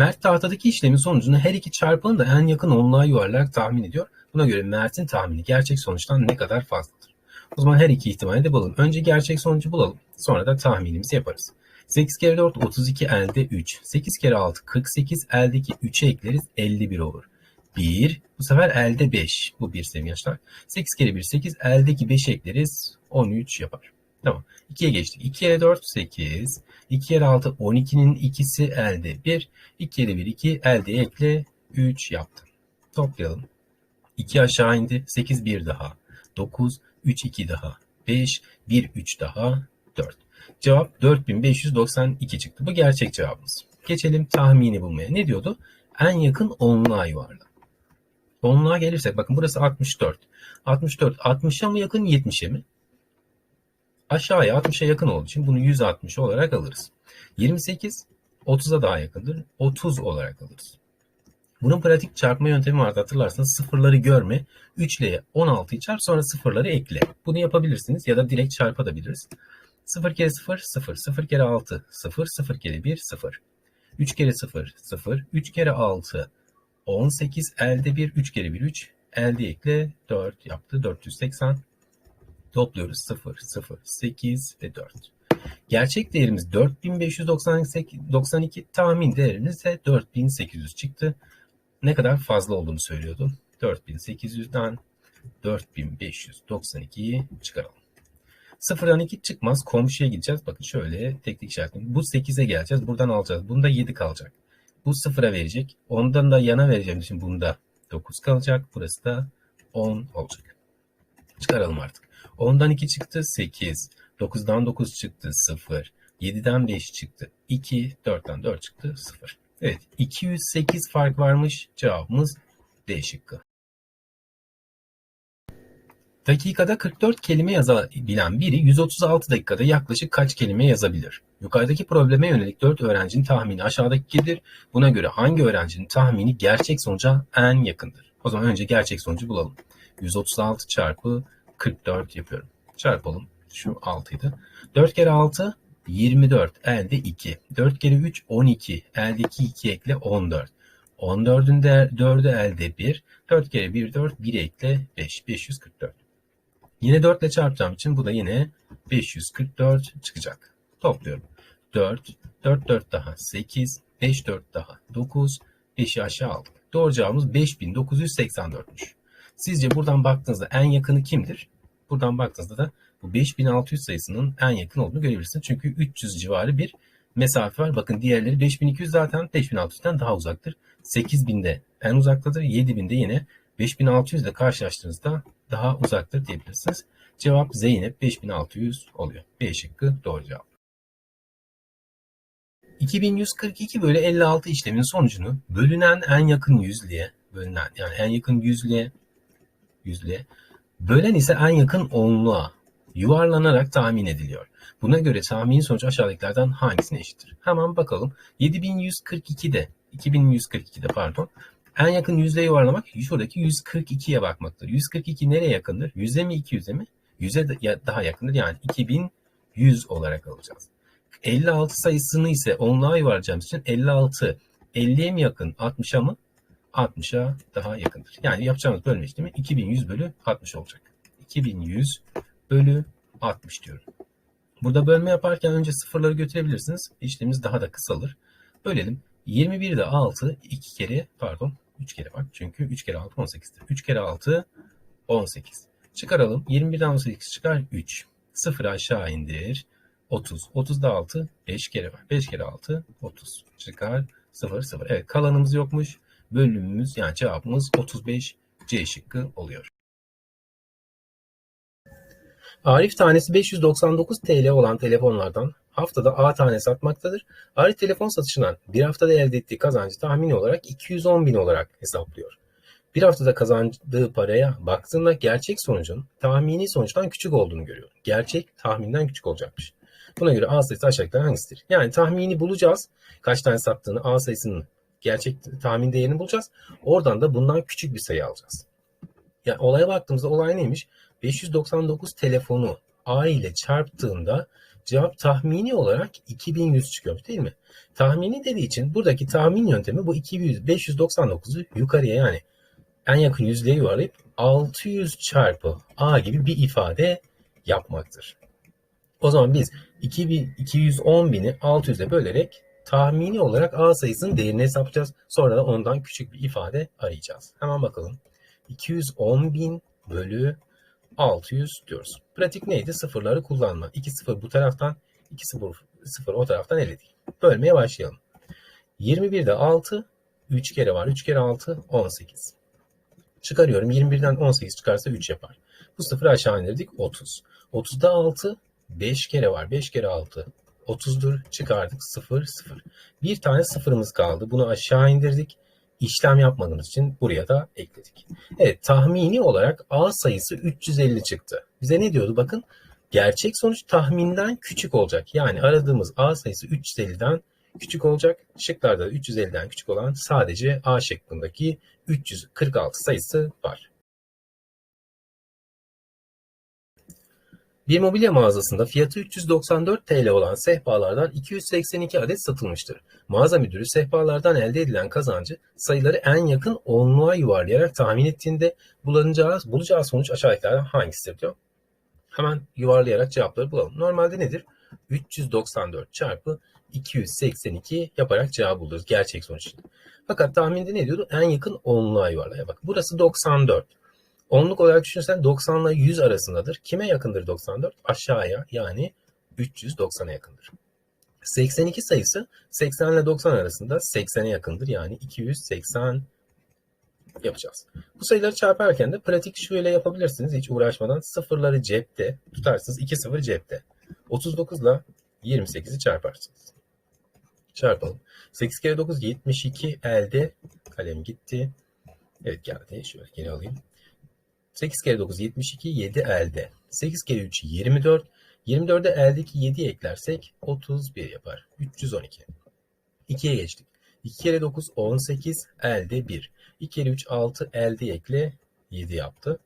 Mert tahtadaki işlemin sonucunu her iki çarpanın da en yakın onluğa yuvarlayarak tahmin ediyor. Buna göre Mert'in tahmini gerçek sonuçtan ne kadar fazladır? O zaman her iki ihtimali de bulalım. Önce gerçek sonucu bulalım. Sonra da tahminimizi yaparız. 8 kere 4 32 elde 3. 8 kere 6 48 eldeki 3'e ekleriz 51 olur. 1 bu sefer elde 5. Bu bir sevgili gençler. 8 kere 1 8 eldeki 5 ekleriz 13 yapar. Tamam. 2'ye geçtik. 2 kere 4 8. 2 kere 6 12'nin ikisi elde 1. 2 kere 1 2 elde ekle 3 yaptı. Toplayalım. 2 aşağı indi. 8 1 daha. 9 3 2 daha. 5 1 3 daha. 4. Cevap 4592 çıktı. Bu gerçek cevabımız. Geçelim tahmini bulmaya. Ne diyordu? En yakın onluğa yuvarla. Onluğa gelirsek bakın burası 64. 64 60'a mı yakın 70'e mi? Aşağıya 60'a yakın olduğu için bunu 160 olarak alırız. 28 30'a daha yakındır. 30 olarak alırız. Bunun pratik çarpma yöntemi vardı hatırlarsanız sıfırları görme. 3 ile 16'yı çarp sonra sıfırları ekle. Bunu yapabilirsiniz ya da direkt çarpabiliriz. 0 kere 0 0 0 kere 6 0 0 kere 1 0 3 kere 0 0 3 kere 6 18 elde 1 3 kere 1 3 elde ekle 4 yaptı 480 topluyoruz 0 0 8 ve 4. Gerçek değerimiz 4592 tahmin değerimiz ise 4800 çıktı. Ne kadar fazla olduğunu söylüyordu. 4800'den 4592'yi çıkaralım. Sıfırdan 2 çıkmaz. Komşuya gideceğiz. Bakın şöyle tek tek işaretledim. Bu 8'e geleceğiz. Buradan alacağız. Bunda 7 kalacak. Bu sıfıra verecek. Ondan da yana vereceğim için bunda 9 kalacak. Burası da 10 olacak. Çıkaralım artık. 10'dan 2 çıktı 8. 9'dan 9 çıktı 0. 7'den 5 çıktı 2. 4'ten 4 çıktı 0. Evet 208 fark varmış. Cevabımız D şıkkı. Dakikada 44 kelime yazabilen biri 136 dakikada yaklaşık kaç kelime yazabilir? Yukarıdaki probleme yönelik 4 öğrencinin tahmini aşağıdakidir. Buna göre hangi öğrencinin tahmini gerçek sonuca en yakındır? O zaman önce gerçek sonucu bulalım. 136 çarpı 44 yapıyorum. Çarpalım. Şu 6 idi. 4 kere 6 24 elde 2. 4 kere 3 12 eldeki 2 ekle 14. 14'ün de 4'ü elde 1. 4 kere 1 4 1 ekle 5. 544. Yine 4 ile çarpacağım için bu da yine 544 çıkacak. Topluyorum. 4, 4 4 daha 8, 5 4 daha 9, 5'i aşağı aldık. Doğru cevabımız 5984'müş. Sizce buradan baktığınızda en yakını kimdir? Buradan baktığınızda da bu 5600 sayısının en yakın olduğunu görebilirsiniz. Çünkü 300 civarı bir mesafe var. Bakın diğerleri 5200 zaten 5600'den daha uzaktır. 8000'de en uzaktadır. 7000'de yine 5600 ile karşılaştığınızda daha uzaktır diyebilirsiniz. Cevap Zeynep 5600 oluyor. B şıkkı doğru cevap. 2142 bölü 56 işlemin sonucunu bölünen en yakın yüzlüğe bölünen yani en yakın yüzlüğe yüzlüğe bölen ise en yakın onluğa yuvarlanarak tahmin ediliyor. Buna göre tahmin sonucu aşağıdakilerden hangisine eşittir? Hemen bakalım. 7142'de 2142'de pardon en yakın yüzlüğe yuvarlamak şuradaki 142'ye bakmaktır. 142 nereye yakındır? 100'e mi 200'e mi? 100'e daha yakındır. Yani 2100 olarak alacağız. 56 sayısını ise onluğa yuvarlayacağımız için 56 50'ye mi yakın 60'a mı? 60'a daha yakındır. Yani yapacağımız bölme işlemi 2100 bölü 60 olacak. 2100 bölü 60 diyorum. Burada bölme yaparken önce sıfırları götürebilirsiniz. İşlemimiz daha da kısalır. Bölelim. 21 ile 6 2 kere pardon 3 kere var. Çünkü 3 kere 6 18'dir. 3 kere 6 18. Çıkaralım. 21'den 18 çıkar 3. 0 aşağı indir. 30. 30'da 6 5 kere var. 5 kere 6 30. Çıkar 0 0. Evet kalanımız yokmuş. Bölümümüz yani cevabımız 35 C şıkkı oluyor. Arif tanesi 599 TL olan telefonlardan haftada A tane satmaktadır. Arif telefon satışından bir haftada elde ettiği kazancı tahmini olarak 210 bin olarak hesaplıyor. Bir haftada kazandığı paraya baktığında gerçek sonucun tahmini sonuçtan küçük olduğunu görüyor. Gerçek tahminden küçük olacakmış. Buna göre A sayısı aşağıdakilerden hangisidir? Yani tahmini bulacağız. Kaç tane sattığını A sayısının gerçek tahmin değerini bulacağız. Oradan da bundan küçük bir sayı alacağız. Yani olaya baktığımızda olay neymiş? 599 telefonu A ile çarptığında Cevap tahmini olarak 2100 çıkıyor değil mi? Tahmini dediği için buradaki tahmin yöntemi bu 200, 599'u yukarıya yani en yakın yüzlüğe yuvarlayıp 600 çarpı a gibi bir ifade yapmaktır. O zaman biz 2000, 210 bini 600'e bölerek tahmini olarak a sayısının değerini hesaplayacağız. Sonra da ondan küçük bir ifade arayacağız. Hemen bakalım. 210 bin bölü 600 diyoruz. Pratik neydi? Sıfırları kullanma. 2 sıfır bu taraftan, 2 sıfır, sıfır o taraftan eledik. Bölmeye başlayalım. 21'de 6, 3 kere var. 3 kere 6, 18. Çıkarıyorum. 21'den 18 çıkarsa 3 yapar. Bu sıfırı aşağı indirdik. 30. 30'da 6, 5 kere var. 5 kere 6, 30'dur. Çıkardık. 0, 0. Bir tane sıfırımız kaldı. Bunu aşağı indirdik. İşlem yapmadığımız için buraya da ekledik. Evet tahmini olarak A sayısı 350 çıktı. Bize ne diyordu? Bakın gerçek sonuç tahminden küçük olacak. Yani aradığımız A sayısı 350'den küçük olacak. Şıklarda da 350'den küçük olan sadece A şıkkındaki 346 sayısı var. Bir mobilya mağazasında fiyatı 394 TL olan sehpalardan 282 adet satılmıştır. Mağaza müdürü sehpalardan elde edilen kazancı sayıları en yakın onluğa yuvarlayarak tahmin ettiğinde bulacağı, bulacağı sonuç aşağıdakilerden hangisidir diyor. Hemen yuvarlayarak cevapları bulalım. Normalde nedir? 394 çarpı 282 yaparak cevabı buluruz gerçek sonuç. Fakat tahminde ne diyordu? En yakın onluğa yuvarlaya bak. Burası 94. Onluk olarak düşünürsen 90 ile 100 arasındadır. Kime yakındır 94? Aşağıya yani 390'a yakındır. 82 sayısı 80 ile 90 arasında 80'e yakındır. Yani 280 yapacağız. Bu sayıları çarparken de pratik şöyle yapabilirsiniz. Hiç uğraşmadan sıfırları cepte tutarsınız. 2 sıfır cepte. 39 ile 28'i çarparsınız. Çarpalım. 8 kere 9 72 elde. Kalem gitti. Evet geldi. Şöyle geri alayım. 8 kere 9 72, 7 elde. 8 kere 3 24. 24'e eldeki 7'yi eklersek 31 yapar. 312. 2'ye geçtik. 2 kere 9 18 elde 1. 2 kere 3 6 elde ekle 7 yaptı.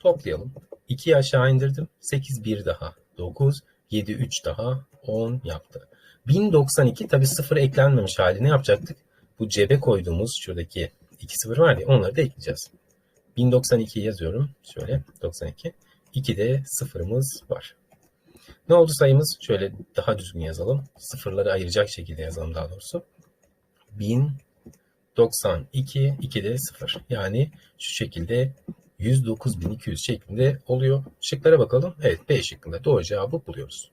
Toplayalım. 2'yi aşağı indirdim. 8 1 daha 9. 7 3 daha 10 yaptı. 1092 tabi 0 eklenmemiş hali ne yapacaktık? Bu cebe koyduğumuz şuradaki 2 0 var ya onları da ekleyeceğiz. 1092 yazıyorum. Şöyle 92. 2'de sıfırımız var. Ne oldu sayımız? Şöyle daha düzgün yazalım. Sıfırları ayıracak şekilde yazalım daha doğrusu. 1092, 2'de 0. Yani şu şekilde 109.200 şeklinde oluyor. Şıklara bakalım. Evet B şıkkında doğru cevabı buluyoruz.